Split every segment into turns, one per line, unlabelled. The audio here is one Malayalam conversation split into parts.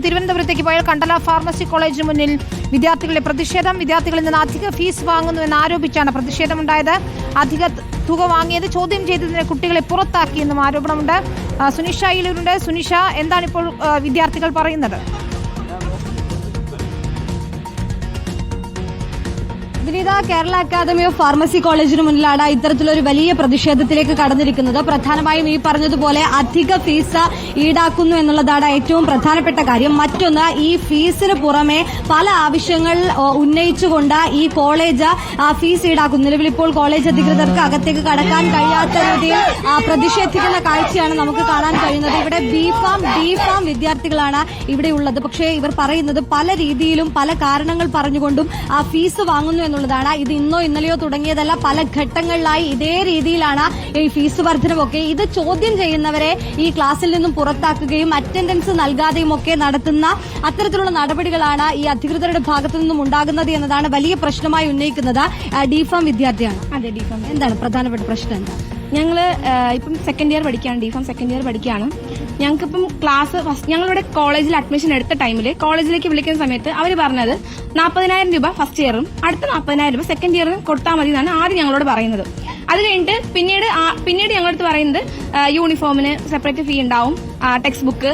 മുമ്പ് തിരുവനന്തപുരത്തേക്ക് പോയാൽ കണ്ടല ഫാർമസി കോളേജിന് മുന്നിൽ വിദ്യാർത്ഥികളുടെ പ്രതിഷേധം. വിദ്യാർത്ഥികളിൽ നിന്ന് അധിക ഫീസ് വാങ്ങുന്നു വാങ്ങുന്നുവെന്ന് ആരോപിച്ചാണ് പ്രതിഷേധമുണ്ടായത്. അധിക തുക വാങ്ങിയത് ചോദ്യം ചെയ്തതിനെ കുട്ടികളെ പുറത്താക്കിയെന്നും ആരോപണമുണ്ട്. സുനിഷ ഇലൂരുണ്ട് സുനിഷ എന്താണ് ഇപ്പോൾ വിദ്യാർത്ഥികൾ പറയുന്നത്?
Vineetha Kerala Academy of Pharmacy കോളേജിന് മുന്നിലാണ് ഇത്തരത്തിലൊരു വലിയ പ്രതിഷേധത്തിലേക്ക് കടന്നിരിക്കുന്നത്. പ്രധാനമായും ഈ പറഞ്ഞതുപോലെ അധിക ഫീസ് ഈടാക്കുന്നു എന്നുള്ളതാണ് ഏറ്റവും പ്രധാനപ്പെട്ട കാര്യം. മറ്റൊന്ന് ഈ ഫീസിന് പുറമെ പല ആവശ്യങ്ങൾ ഉന്നയിച്ചുകൊണ്ട് ഈ കോളേജ് ഫീസ് ഈടാക്കുന്നു. നിലവിൽ ഇപ്പോൾ കോളേജ് അധികൃതർക്ക് അകത്തേക്ക് കടക്കാൻ കഴിയാത്ത രീതിയിൽ പ്രതിഷേധിക്കുന്ന കാഴ്ചയാണ് നമുക്ക് കാണാൻ കഴിയുന്നത്. ഇവിടെ ബി ഫാം ബി ഫാം വിദ്യാർത്ഥികളാണ് ഇവിടെ ഉള്ളത്. പക്ഷേ ഇവർ പറയുന്നത് പല രീതിയിലും പല കാരണങ്ങൾ പറഞ്ഞുകൊണ്ടും ആ ഫീസ് വാങ്ങുന്നു എന്നുള്ളതാണ് ഇത് ഇന്നോ ഇന്നലെയോ തുടങ്ങിയതല്ല പല ഘട്ടങ്ങളിലായി ഇതേ രീതിയിലാണ് ഈ ഫീസ് വർധനമൊക്കെ ഇത് ചോദ്യം ചെയ്യുന്നവരെ ഈ ക്ലാസ്സിൽ നിന്നും പുറത്താക്കുകയും അറ്റൻഡൻസ് നൽകാതെയും ഒക്കെ നടത്തുന്ന അത്തരത്തിലുള്ള നടപടികളാണ് ഈ അധികൃതരുടെ ഭാഗത്തു നിന്നും ഉണ്ടാകുന്നത് എന്നതാണ് വലിയ പ്രശ്നമായി ഉന്നയിക്കുന്നത്. ഡിഫാം വിദ്യാർത്ഥിയാണ്.
അതെ ഡിഫാം.
എന്താണ് പ്രധാനപ്പെട്ട പ്രശ്നം എന്താ?
ഞങ്ങൾ ഇപ്പം സെക്കൻഡ് ഇയർ പഠിക്കുകയാണ് ഡിഫാം സെക്കൻഡ് ഇയർ പഠിക്കുകയാണ്. ഞങ്ങൾക്കിപ്പം ക്ലാസ് ഫസ്റ്റ് ഞങ്ങളിവിടെ കോളേജിൽ അഡ്മിഷൻ എടുത്ത ടൈമിൽ കോളേജിലേക്ക് വിളിക്കുന്ന സമയത്ത് അവർ പറഞ്ഞത് നാൽപ്പതിനായിരം രൂപ ഫസ്റ്റ് ഇയറും അടുത്ത നാൽപ്പതിനായിരം രൂപ സെക്കൻഡ് ഇയറും കൊടുത്താൽ മതി എന്നാണ് ആദ്യം ഞങ്ങളോട് പറയുന്നത്. അത് കഴിഞ്ഞിട്ട് പിന്നീട് പിന്നീട് ഞങ്ങളടുത്ത് പറയുന്നത് യൂണിഫോമിന് സെപ്പറേറ്റ് ഫീ ഉണ്ടാവും. ടെക്സ്റ്റ് ബുക്ക്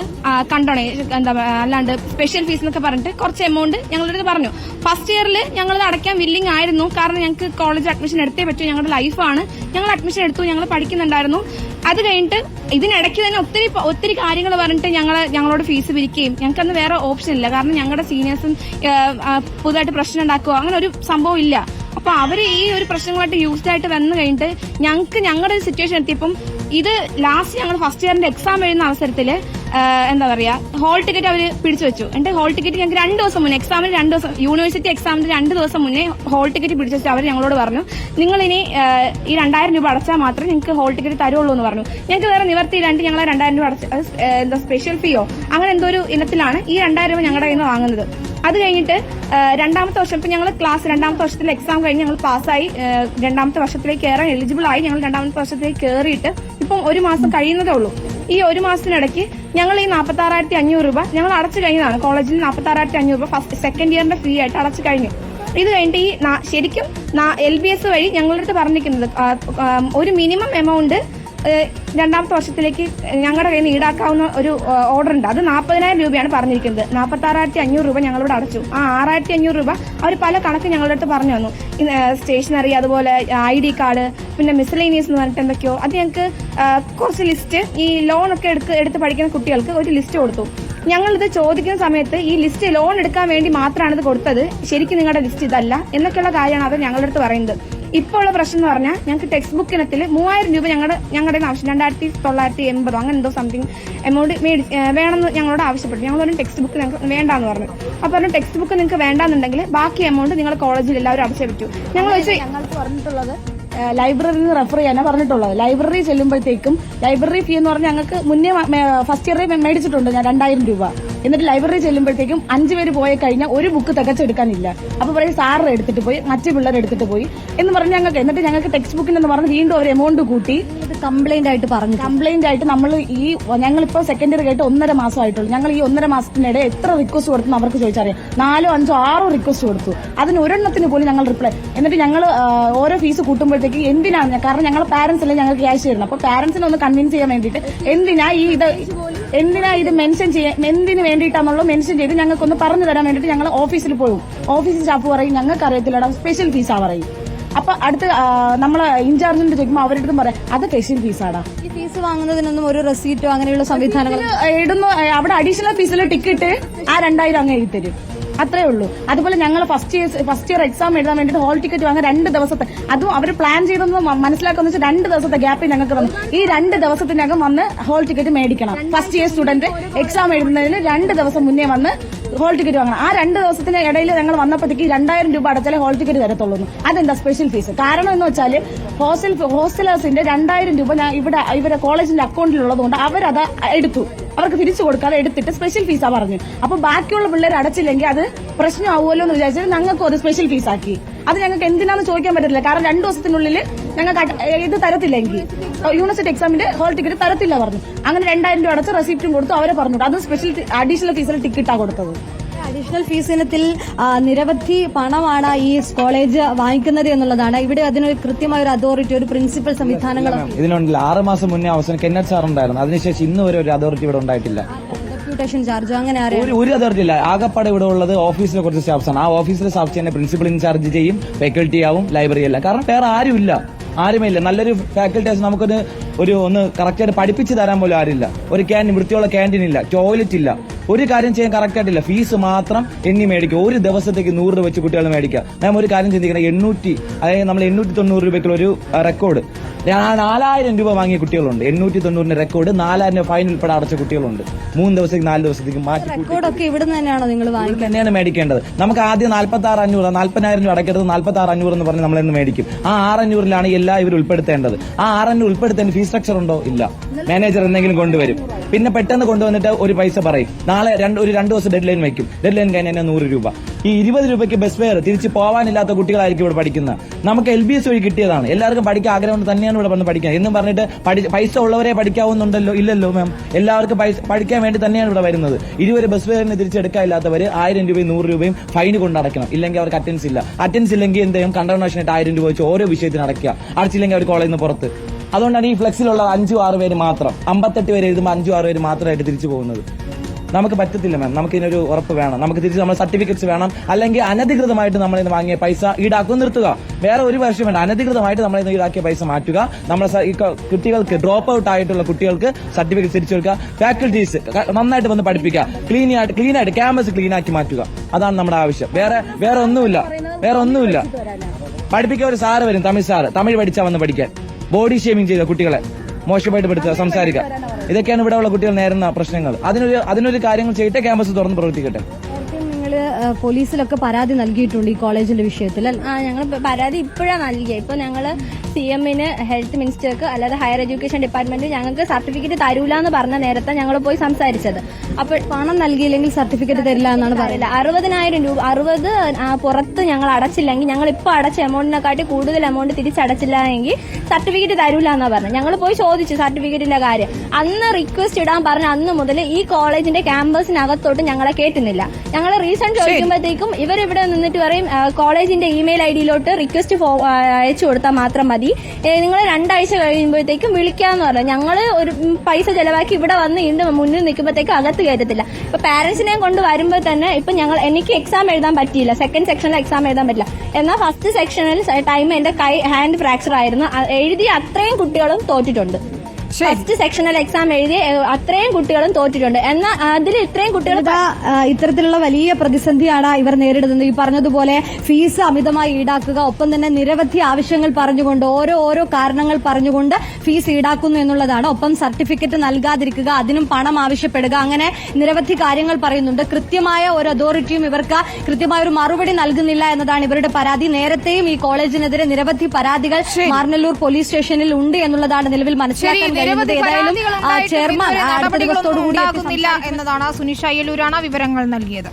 കണ്ടോണേ എന്താ അല്ലാണ്ട് സ്പെഷ്യൽ ഫീസ് എന്നൊക്കെ പറഞ്ഞിട്ട് കുറച്ച് എമൗണ്ട് ഞങ്ങളുടെ അടുത്ത് പറഞ്ഞു ഫസ്റ്റ് ഇയറിൽ ഞങ്ങളത് അടയ്ക്കാൻ വില്ലിംഗ് ആയിരുന്നു. കാരണം ഞങ്ങൾക്ക് കോളേജ് അഡ്മിഷൻ എടുത്തേ പറ്റൂ. ഞങ്ങളുടെ ലൈഫാണ് ഞങ്ങൾ അഡ്മിഷൻ എടുത്തു. ഞങ്ങൾ പഠിക്കുന്നുണ്ടായിരുന്നു. അത് കഴിഞ്ഞിട്ട് ഇതിനിടയ്ക്ക് തന്നെ ഒത്തിരി ഒത്തിരി കാര്യങ്ങൾ പറഞ്ഞിട്ട് ഞങ്ങൾ ഞങ്ങളോട് ഫീസ് പിരിക്കുകയും ഞങ്ങൾക്ക് അന്ന് വേറെ ഓപ്ഷൻ ഇല്ല. കാരണം ഞങ്ങളുടെ സീനിയേഴ്സും പുതുതായിട്ട് പ്രശ്നം ഉണ്ടാക്കുക. അങ്ങനെ ഒരു സംഭവം ഇല്ല. അപ്പൊ അവർ ഈ ഒരു പ്രശ്നങ്ങളായിട്ട് യൂസ്ഡ് ആയിട്ട് വന്നു കഴിഞ്ഞിട്ട് ഞങ്ങൾക്ക് ഞങ്ങളുടെ സിറ്റുവേഷൻ എത്തിയപ്പം ഇത് ലാസ്റ്റ് ഞങ്ങൾ ഫസ്റ്റ് ഇയറിന്റെ എക്സാം എഴുതുന്ന അവസരത്തിൽ എന്താ പറയാ ഹോൾ ടിക്കറ്റ് അവർ പിടിച്ചു വെച്ചു. എന്റെ ഹോൾ ടിക്കറ്റ് ഞങ്ങൾക്ക് രണ്ട് ദിവസം മുന്നേ എക്സാമിന് രണ്ട് ദിവസം യൂണിവേഴ്സിറ്റി എക്സാമിന് രണ്ട് ദിവസം മുന്നേ ഹോൾ ടിക്കറ്റ് പിടിച്ചു വെച്ച് അവർ ഞങ്ങളോട് പറഞ്ഞു നിങ്ങൾ ഇനി ഈ രണ്ടായിരം രൂപ അടച്ചാൽ മാത്രമേ നിങ്ങൾക്ക് ഹോൾ ടിക്കറ്റ് തരുള്ളൂ എന്ന് പറഞ്ഞു. ഞങ്ങൾക്ക് വേറെ നിവർത്തിയില്ലാണ്ട് ഞങ്ങൾ രണ്ടായിരം രൂപ അടച്ച എന്താ സ്പെഷ്യൽ ഫീയോ അങ്ങനെ എന്തോ ഒരു ഇനത്തിലാണ് ഈ രണ്ടായിരം രൂപ ഞങ്ങളുടെ കയ്യിൽ നിന്ന് വാങ്ങുന്നത്. അത് കഴിഞ്ഞിട്ട് രണ്ടാമത്തെ വർഷം ഇപ്പൊ ഞങ്ങൾ ക്ലാസ് രണ്ടാമത്തെ വർഷത്തിൽ എക്സാം കഴിഞ്ഞ് ഞങ്ങൾ പാസ്സായി രണ്ടാമത്തെ വർഷത്തിലേക്ക് കയറാൻ എലിജിബിൾ ആയി. ഞങ്ങൾ രണ്ടാമത്തെ വർഷത്തിലേക്ക് കയറിയിട്ട് ഇപ്പം ഒരു മാസം കഴിയുന്നതേ ഉള്ളൂ. ഈ ഒരു മാസത്തിനിടയ്ക്ക് ഞങ്ങൾ ഈ നാൽപ്പത്തി ആറായിരത്തി അഞ്ഞൂറ് രൂപ ഞങ്ങൾ അടച്ചു കഴിഞ്ഞതാണ്. കോളേജിൽ നാൽപ്പത്തി ആറായിരത്തി അഞ്ഞൂറ് രൂപ ഫസ്റ്റ് സെക്കൻഡ് ഇയറിന്റെ ഫീ ആയിട്ട് അടച്ചു കഴിഞ്ഞു. ഇത് കഴിഞ്ഞിട്ട് ഈ ശരിക്കും എൽ ബി എസ് വഴി ഞങ്ങളുടെ അടുത്ത് പറഞ്ഞിരിക്കുന്നത് ഒരു മിനിമം എമൗണ്ട് രണ്ടാമത്തെ വർഷത്തിലേക്ക് ഞങ്ങളുടെ കയ്യിൽ നിന്ന് ഈടാക്കാവുന്ന ഒരു ഓർഡർ ഉണ്ട്. അത് നാൽപ്പതിനായിരം രൂപയാണ് പറഞ്ഞിരിക്കുന്നത്. നാൽപ്പത്തി ആറായിരത്തി അഞ്ഞൂറ് രൂപ ഞങ്ങളിവിടെ അടച്ചു. ആ ആറായിരത്തി അഞ്ഞൂറ് രൂപ അവർ പല കണക്ക് ഞങ്ങളുടെ അടുത്ത് പറഞ്ഞു തന്നു. സ്റ്റേഷനറി അതുപോലെ ഐ ഡി കാർഡ് പിന്നെ മിസ്ലേനിയസ് എന്ന് പറഞ്ഞിട്ട് എന്തൊക്കെയോ. അത് ഞങ്ങൾക്ക് കുറച്ച് ലിസ്റ്റ് ഈ ലോൺ ഒക്കെ എടുത്ത് എടുത്ത് പഠിക്കുന്ന കുട്ടികൾക്ക് ഒരു ലിസ്റ്റ് കൊടുത്തു. ഞങ്ങളിത് ചോദിക്കുന്ന സമയത്ത് ഈ ലിസ്റ്റ് ലോൺ എടുക്കാൻ വേണ്ടി മാത്രമാണ് ഇത് കൊടുത്തത്. ശരിക്കും നിങ്ങളുടെ ലിസ്റ്റ് ഇതല്ല എന്നൊക്കെയുള്ള കാര്യമാണ് അവർ ഞങ്ങളുടെ അടുത്ത് പറയുന്നത്. ഇപ്പോൾ ഉള്ള പ്രശ്നം എന്ന് പറഞ്ഞാൽ ഞങ്ങൾക്ക് ടെക്സ്റ്റ് ബുക്ക് ഇനത്തിൽ മൂവായിരം രൂപ ഞങ്ങളുടെ ഞങ്ങളുടെ ആവശ്യം രണ്ടായിരത്തി തൊള്ളായിരത്തി എൺപതോ അങ്ങനെ എന്തോ സംതിങ് എമൗണ്ട് മേടി വേണമെന്ന് ഞങ്ങളോട് ആവശ്യപ്പെട്ടു. ഞങ്ങൾ പറഞ്ഞു ടെക്സ്റ്റ് ബുക്ക് ഞങ്ങൾക്ക് വേണ്ടാന്ന് പറഞ്ഞു. അപ്പോൾ പറഞ്ഞു ടെക്സ്റ്റ് ബുക്ക് നിങ്ങൾക്ക് വേണ്ടാന്നുണ്ടെങ്കിൽ ബാക്കി എമൗണ്ട് നിങ്ങൾ കോളേജിൽ എല്ലാവരും അടച്ചേ പറ്റൂ ഞങ്ങൾ
ഞങ്ങൾക്ക് പറഞ്ഞിട്ടുള്ളത് ലൈബ്രറിയിൽ നിന്ന് റെഫർ ചെയ്യാനാണ് പറഞ്ഞിട്ടുള്ളത്. ലൈബ്രറി ചെല്ലുമ്പോഴത്തേക്കും ലൈബ്രറി ഫീ എന്ന് പറഞ്ഞാൽ ഞങ്ങൾക്ക് മുന്നേ ഫസ്റ്റ് ഇയറിൽ മേടിച്ചിട്ടുണ്ട് ഞാൻ രണ്ടായിരം രൂപ. എന്നിട്ട് ലൈബ്രറി ചെല്ലുമ്പോഴത്തേക്കും അഞ്ചു പേര് പോയി കഴിഞ്ഞാൽ ഒരു ബുക്ക് തികച്ചെടുക്കാനില്ല. അപ്പൊ പറയും സാറ് എടുത്തിട്ട് പോയി മറ്റു പിള്ളേർ എടുത്തിട്ട് പോയി എന്ന് പറഞ്ഞ് ഞങ്ങൾക്ക് എന്നിട്ട് ഞങ്ങൾക്ക് ടെക്സ്റ്റ് ബുക്കിന് എന്ന് പറഞ്ഞ് വീണ്ടും ഒരു എമൗണ്ട് കൂട്ടി.
കംപ്ലൈന്റ് ആയിട്ട് പറഞ്ഞു
കംപ്ലൈന്റ് ആയിട്ട് നമ്മൾ ഈ ഞങ്ങളിപ്പോ സെക്കൻഡ് ഇയർ കേട്ട് ഒന്നര മാസമായിട്ടുള്ളൂ ഞങ്ങൾ ഈ ഒന്നര മാസത്തിനിടെ എത്ര റിക്വസ്റ്റ് കൊടുത്തു അവർക്ക് ചോദിച്ചറിയാം. നാലോ അഞ്ചോ ആറോ റിക്വസ്റ്റ് കൊടുത്തു. അതിന് ഒരെണ്ണത്തിന് പോലും ഞങ്ങൾ റിപ്ലൈ എന്നിട്ട് ഞങ്ങൾ ഓരോ ഫീസ് കൂട്ടുമ്പോഴത്തേക്ക് എന്തിനാണ് കാരണം ഞങ്ങളുടെ പാരന്റ്സ് അല്ലേ ഞങ്ങൾക്ക് ക്യാഷ് തരുന്നത്. അപ്പൊ പാരന്റ്സിനെ ഒന്ന് കൺവിൻസ് ചെയ്യാൻ വേണ്ടിയിട്ട് എന്തിനാ ഈ ഇത് എന്തിനാ ഇത് മെൻഷൻ ചെയ്യാൻ എന്തിനു വേണ്ടിയിട്ടാണല്ലോ മെൻഷൻ ചെയ്ത് ഞങ്ങൾക്കൊന്ന് പറഞ്ഞു തരാൻ വേണ്ടിയിട്ട് ഞങ്ങൾ ഓഫീസിൽ പോകും ഓഫീസിൽ സ്റ്റാഫ് പറയും ഞങ്ങൾക്ക് അറിയത്തില്ലടാ സ്പെഷ്യൽ ഫീസാ പറയും. അപ്പൊ അടുത്ത് നമ്മളെ ഇൻചാർജിന്റെ ചോദിക്കുമ്പോൾ അവരുടെ അടുത്തും പറയാം അത് സ്പെഷ്യൽ ഫീസാടാ
ഈ ഫീസ് വാങ്ങുന്നതിനൊന്നും ഒരു റെസീറ്റോ അങ്ങനെയുള്ള സംവിധാനങ്ങൾ
ഇടുന്നു അവിടെ അഡീഷണൽ ഫീസിൽ ടിക്കറ്റ് ആ രണ്ടായിരം അങ്ങ് എഴുതി തരും. അത്രേ ഉള്ളൂ. അതുപോലെ ഞങ്ങൾ first year first year exam എഴുതാൻ വേണ്ടിയിട്ട് ഹോൾ ടിക്കറ്റ് വാങ്ങാൻ രണ്ട് ദിവസത്തെ അതും അവർ പ്ലാൻ ചെയ്തെന്ന് മനസ്സിലാക്കുന്ന വെച്ചാൽ രണ്ട് ദിവസത്തെ ഗ്യാപ്പ് ഞങ്ങൾക്ക് വന്നു. ഈ രണ്ട് ദിവസത്തിനകം വന്ന് ഹോൾ ടിക്കറ്റ് മേടിക്കണം. ഫസ്റ്റ് ഇയർ സ്റ്റുഡന്റ് എക്സാം എഴുതുന്നതിന് രണ്ട് ദിവസം മുന്നേ വന്ന് ഹോൾ ടിക്കറ്റ് വാങ്ങണം. ആ രണ്ട് ദിവസത്തിന് ഇടയിൽ ഞങ്ങൾ വന്നപ്പോഴത്തേക്ക് രണ്ടായിരം രൂപ അടച്ചാലേ ഹോൾ ടിക്കറ്റ് തരത്തുള്ളൂ അതെന്താ സ്പെഷ്യൽ ഫീസ് കാരണം എന്ന് വെച്ചാൽ ഹോസ്റ്റൽ ഹോസ്റ്റലേഴ്സിന്റെ രണ്ടായിരം രൂപ ഞാൻ ഇവിടെ ഇവരെ കോളേജിന്റെ അക്കൗണ്ടിലുള്ളതുകൊണ്ട് അവരത് എടുത്തു. അവർക്ക് തിരിച്ചു കൊടുക്കാതെ എടുത്തിട്ട് സ്പെഷ്യൽ ഫീസാ പറഞ്ഞു. അപ്പൊ ബാക്കിയുള്ള പിള്ളേർ അടച്ചില്ലെങ്കിൽ അത് പ്രശ്നമാവുമല്ലോ എന്ന് വിചാരിച്ചാൽ ഞങ്ങൾക്കും അത് സ്പെഷ്യൽ ഫീസ് ആക്കി. അത് ഞങ്ങൾക്ക് എന്തിനാന്ന് ചോദിക്കാൻ പറ്റില്ല കാരണം രണ്ടു ദിവസത്തിനുള്ളിൽ ഞങ്ങൾക്ക് ഇത് തരത്തില്ലെങ്കിൽ യൂണിവേഴ്സിറ്റി എക്സാമിന്റെ ഹോൾ ടിക്കറ്റ് തരത്തില്ല പറഞ്ഞു. അങ്ങനെ രണ്ടായിരം രൂപ അടച്ച് റെസിപ്റ്റും കൊടുത്തു അവരെ പറഞ്ഞു. അത് സ്പെഷ്യൽ അഡീഷണൽ ഫീസിൽ ടിക്കറ്റാണ് കൊടുത്തത്.
അഡീഷണൽ ഫീസ് ഇനത്തിൽ നിരവധി പണമാണ് ഈ കോളേജ് വാങ്ങിക്കുന്നത് എന്നുള്ളതാണ്. ഇവിടെ അതിനൊരു കൃത്യമായ ഒരു അതോറിറ്റി ഒരു പ്രിൻസിപ്പൽ സംവിധാനങ്ങളാണ്
ഇതിനുണ്ടല്ലോ. ആറ് മാസം മുന്നേ അവസാനം കെന്നറ്റ് സാർ ഉണ്ടായിരുന്നു അതിനുശേഷം ഇന്ന് വരെ ഒരു അതോറിറ്റി ഇവിടെ ഉണ്ടായിട്ടില്ല.
ഡെപ്യൂട്ടേഷൻ ചാർജോ? അങ്ങനെ ആരെയും?
ഒരു അതോറിറ്റി ഇല്ല. ആകപ്പാടെ ഇവിടെ ഉള്ളത് ഓഫീസിലെ കുറച്ച് സ്റ്റാഫ്സ് ആണ് ആ ഓഫീസിലെ സ്റ്റാഫ് തന്നെ പ്രിൻസിപ്പൽ ഇൻചാർജ് ചെയ്യും. ഫാക്കൽറ്റി ആവും ലൈബ്രറി അല്ല കാരണം വേറെ ആരും ഇല്ല. ആരുമേ ഇല്ല നല്ലൊരു ഫാക്കൽറ്റീസ് നമുക്കൊന്ന് ഒരു ഒന്ന് കറക്റ്റായിട്ട് പഠിപ്പിച്ച് തരാൻ പോലും ആരില്ല ഒരു ക്യാന്റീൻ വൃത്തിയുള്ള ക്യാന്റീൻ ഇല്ല. ടോയ്ലറ്റ് ഇല്ല. ഒരു കാര്യം ചെയ്യാൻ കറക്റ്റായിട്ടില്ല ഫീസ് മാത്രം എണ്ണി മേടിക്കുക. ഒരു ദിവസത്തേക്ക് നൂറ് രൂപ വെച്ച് കുട്ടികൾ മേടിക്കുക. ഞാൻ ഒരു കാര്യം ചിന്തിക്കണം. എണ്ണൂറ്റി അതായത് നമ്മൾ എണ്ണൂറ്റി തൊണ്ണൂറ് രൂപയ്ക്കുള്ള ഒരു റെക്കോർഡ് നാലായിരം രൂപ വാങ്ങിയ കുട്ടികളുണ്ട്. എണ്ണൂറ്റി തൊണ്ണൂറിന്റെ റെക്കോർഡ് നാലായിരം രൂപ ഫൈൻ ഉൾപ്പെടെ അടച്ച കുട്ടികളുണ്ട്. മൂന്ന് ദിവസത്തേക്ക് നാല് ദിവസത്തേക്ക് മാറ്റി
റെക്കോർഡൊക്കെ ഇവിടെ തന്നെയാണോ നിങ്ങൾ വാങ്ങിക്കുന്നത്?
തന്നെയാണ് മേടിക്കേണ്ടത്. നമുക്ക് ആദ്യം നാൽപ്പത്തി ആറ് അഞ്ഞൂറ് നാൽപ്പതിനായിരം രൂപ അടയ്ക്കരുത് നാൽപ്പത്തി ആറ് അഞ്ഞൂറ് എന്ന് പറഞ്ഞ് നമ്മൾ ഇന്ന് മേടിക്കും. ആ ആറ് അഞ്ഞൂറിലാണ് എല്ലാ ഇവർ ഉൾപ്പെടുത്തേണ്ടത്. ആ ആറ് അഞ്ഞൂറ് ഉൾപ്പെടുത്തേണ്ട ഫീസ് സ്ട്രക്ചർ ഉണ്ടോ? ഇല്ല. മാനേജർ എന്തെങ്കിലും കൊണ്ടുവരും. പിന്നെ പെട്ടെന്ന് കൊണ്ടുവന്നിട്ട് ഒരു പൈസ പറയും. നാളെ രണ്ട് ഒരു രണ്ട് ദിവസം ഡെഡ് ലൈൻ വെക്കും. ഡെഡ് ലൈൻ കഴിഞ്ഞാൽ നൂറ് രൂപ. ഈ ഇരുപത് രൂപയ്ക്ക് ബസ് ഫെയർ തിരിച്ച് പോവാനില്ലാത്ത കുട്ടികളായിരിക്കും ഇവിടെ പഠിക്കുന്നത് നമുക്ക് എൽ ബി എസ് വഴി കിട്ടിയതാണ്. എല്ലാവർക്കും പഠിക്കാൻ ആഗ്രഹം തന്നെയാണ് ഇവിടെ വന്ന് പഠിക്കാൻ എന്നും പറഞ്ഞിട്ട് പൈസ ഉള്ളവരെ പഠിക്കാവുന്നുണ്ടല്ലോ? ഇല്ലല്ലോ മാം എല്ലാവർക്കും പൈസ പഠിക്കാൻ വേണ്ടി തന്നെയാണ് ഇവിടെ വരുന്നത്. ഇതുവരെ ബസ് ഫെയറിന് തിരിച്ചെടുക്കാനില്ലാത്തവര് ആയിരം രൂപയും നൂറ് രൂപയും ഫൈൻ കൊണ്ട് അടയ്ക്കണം. ഇല്ലെങ്കിൽ അവർക്ക് അറ്റൻസ് ഇല്ല. അറ്റൻസ് ഇല്ലെങ്കിൽ എന്തെങ്കിലും ആയിട്ട് ആയിരം രൂപ വെച്ച് ഓരോ വിഷയത്തിന് അടയ്ക്കുക. അടച്ചില്ലെങ്കിൽ അവർ കോളേജിൽ നിന്ന് പുറത്ത്. അതുകൊണ്ടാണ് ഈ ഫ്ലെക്സിലുള്ള അഞ്ചു ആറ് പേര് മാത്രം അമ്പത്തെട്ട് പേര് എഴുതുമ്പോൾ അഞ്ചു ആറ് പേര് മാത്രമായിട്ട് തിരിച്ചു പോകുന്നത്. നമുക്ക് പറ്റത്തില്ല മാം നമുക്ക് ഇതിനൊരു ഉറപ്പ് വേണം. നമുക്ക് തിരിച്ച് നമ്മൾ സർട്ടിഫിക്കറ്റ്സ് വേണം. അല്ലെങ്കിൽ അനധികൃതമായിട്ട് നമ്മൾ ഇന്ന് വാങ്ങിയ പൈസ ഈടാക്കും നിർത്തുക. വേറെ ഒരു വർഷം വേണ്ട. അനധികൃതമായിട്ട് നമ്മൾ ഇന്ന് ഈടാക്കിയ പൈസ മാറ്റുക. നമ്മളെ കുട്ടികൾക്ക് ഡ്രോപ്പ് ഔട്ട് ആയിട്ടുള്ള കുട്ടികൾക്ക് സർട്ടിഫിക്കറ്റ് തിരിച്ചു കൊടുക്കുക. ഫാക്കൽറ്റീസ് നന്നായിട്ട് വന്ന് പഠിപ്പിക്കുക. ക്ലീൻ ആയിട്ട് ക്ലീൻ ആയിട്ട് ക്യാമ്പസ് ക്ലീൻ ആക്കി മാറ്റുക. അതാണ് നമ്മുടെ ആവശ്യം. വേറെ വേറെ ഒന്നുമില്ല. വേറെ ഒന്നുമില്ല. പഠിപ്പിക്കാൻ ഒരു സാറ് വരും തമിഴ് സാറ്. തമിഴ് പഠിച്ചാൽ വന്ന് പഠിക്കാൻ. ബോഡി ഷേമിംഗ് ചെയ്ത കുട്ടികളെ. മോശമായിട്ട് പെടുത്തുക സംസാരിക്കുക. ഇതൊക്കെയാണ് ഇവിടെ ഉള്ള കുട്ടികൾ നേരിടുന്ന പ്രശ്നങ്ങൾ. അതിനൊരു അതിനൊരു കാര്യങ്ങൾ ചെയ്തിട്ട് ക്യാമ്പസ് തുറന്ന് പ്രവർത്തിക്കട്ടെ.
നിങ്ങൾ പോലീസിലൊക്കെ പരാതി നൽകിയിട്ടുണ്ട് ഈ കോളേജിന്റെ വിഷയത്തിൽ
ആ ഞങ്ങൾ പരാതി ഇപ്പോഴാണ് നൽകിയത് ഇപ്പൊ ഞങ്ങൾ സി എമ്മിന് ഹെൽത്ത് മിനിസ്റ്റർക്ക് അല്ലാതെ ഹയർ എഡ്യൂക്കേഷൻ ഡിപ്പാർട്ട്മെന്റ് ഞങ്ങൾക്ക് സർട്ടിഫിക്കറ്റ് തരൂല എന്ന് പറഞ്ഞ നേരത്തെ ഞങ്ങൾ പോയി സംസാരിച്ചത്. അപ്പോൾ
പണം നൽകിയില്ലെങ്കിൽ സർട്ടിഫിക്കറ്റ് തരില്ല എന്നാണ് പറയുന്നത്.
അറുപതിനായിരം രൂപ അറുപത് പുറത്ത് ഞങ്ങൾ അടച്ചില്ലെങ്കിൽ ഞങ്ങൾ ഇപ്പൊ അടച്ച എമൗണ്ടിനെക്കാട്ടി കൂടുതൽ എമൗണ്ട് തിരിച്ചടച്ചില്ല എങ്കിൽ സർട്ടിഫിക്കറ്റ് തരൂല എന്നാ പറഞ്ഞത്. ഞങ്ങൾ പോയി ചോദിച്ചു സർട്ടിഫിക്കറ്റിന്റെ കാര്യം. അന്ന് റിക്വസ്റ്റ് ഇടാൻ പറഞ്ഞ അന്ന് മുതൽ ഈ കോളേജിന്റെ ക്യാമ്പസിനകത്തോട്ട് ഞങ്ങളെ കേട്ടുന്നില്ല ഞങ്ങൾ റീസൺ ചോദിക്കുമ്പോഴത്തേക്കും ഇവരിവിടെ നിന്നിട്ട് പറയും കോളേജിന്റെ ഇമെയിൽ ഐ ഡിയിലോട്ട് റിക്വസ്റ്റ് അയച്ചു കൊടുത്താൽ മാത്രം മതി. നിങ്ങൾ രണ്ടാഴ്ച കഴിയുമ്പോഴത്തേക്കും വിളിക്കാന്ന് പറഞ്ഞു. ഞങ്ങൾ ഒരു പൈസ ചെലവാക്കി ഇവിടെ വന്ന് വീണ്ടും മുന്നിൽ നിൽക്കുമ്പോഴത്തേക്കും അകത്ത് കയറ്റത്തില്ല. ഇപ്പൊ പാരന്റ്സിനെ കൊണ്ട് വരുമ്പോൾ തന്നെ ഇപ്പൊ ഞങ്ങൾ എനിക്ക് എക്സാം എഴുതാൻ പറ്റിയില്ല. സെക്കൻഡ് സെക്ഷനിൽ എക്സാം എഴുതാൻ പറ്റില്ല. എന്നാൽ ഫസ്റ്റ് സെക്ഷനിൽ ടൈം എന്റെ കൈ ഹാൻഡ് ഫ്രാക്ചർ ആയിരുന്നു. എഴുതിയ അത്രയും കുട്ടികളും തോറ്റിട്ടുണ്ട്. ഫസ്റ്റ് സെക്ഷണൽ എക്സാം എഴുതി അത്രയും കുട്ടികളും തോറ്റിട്ടുണ്ട്. എന്നാൽ അതിൽ ഇത്രയും കുട്ടികൾ
ഇതാ ഇത്തരത്തിലുള്ള വലിയ പ്രതിസന്ധിയാണ് ഇവർ നേരിടുന്നത്. ഈ പറഞ്ഞതുപോലെ ഫീസ് അമിതമായി ഈടാക്കുക ഒപ്പം തന്നെ നിരവധി ആവശ്യങ്ങൾ പറഞ്ഞുകൊണ്ട് ഓരോ ഓരോ കാരണങ്ങൾ പറഞ്ഞുകൊണ്ട് ഫീസ് ഈടാക്കുന്നു എന്നുള്ളതാണ്. ഒപ്പം സർട്ടിഫിക്കറ്റ് നൽകാതിരിക്കുക അതിനും പണം ആവശ്യപ്പെടുക അങ്ങനെ നിരവധി കാര്യങ്ങൾ പറയുന്നുണ്ട്. കൃത്യമായ ഒരു അതോറിറ്റിയും ഇവർക്ക് കൃത്യമായ ഒരു മറുപടി നൽകുന്നില്ല എന്നതാണ് ഇവരുടെ പരാതി. നേരത്തെയും ഈ കോളേജിനെതിരെ നിരവധി പരാതികൾ മാർനല്ലൂർ പോലീസ് സ്റ്റേഷനിൽ ഉണ്ട് എന്നുള്ളതാണ് നിലവിൽ മനസ്സിലാക്കാൻ
നിരവധി
ഏതായാലും ചെയർമാൻ അടുത്ത ദിവസത്തോടു കൂടി
എന്നതാണ് സുനിഷ അയ്യലൂരാണ് വിവരങ്ങൾ നൽകിയത്.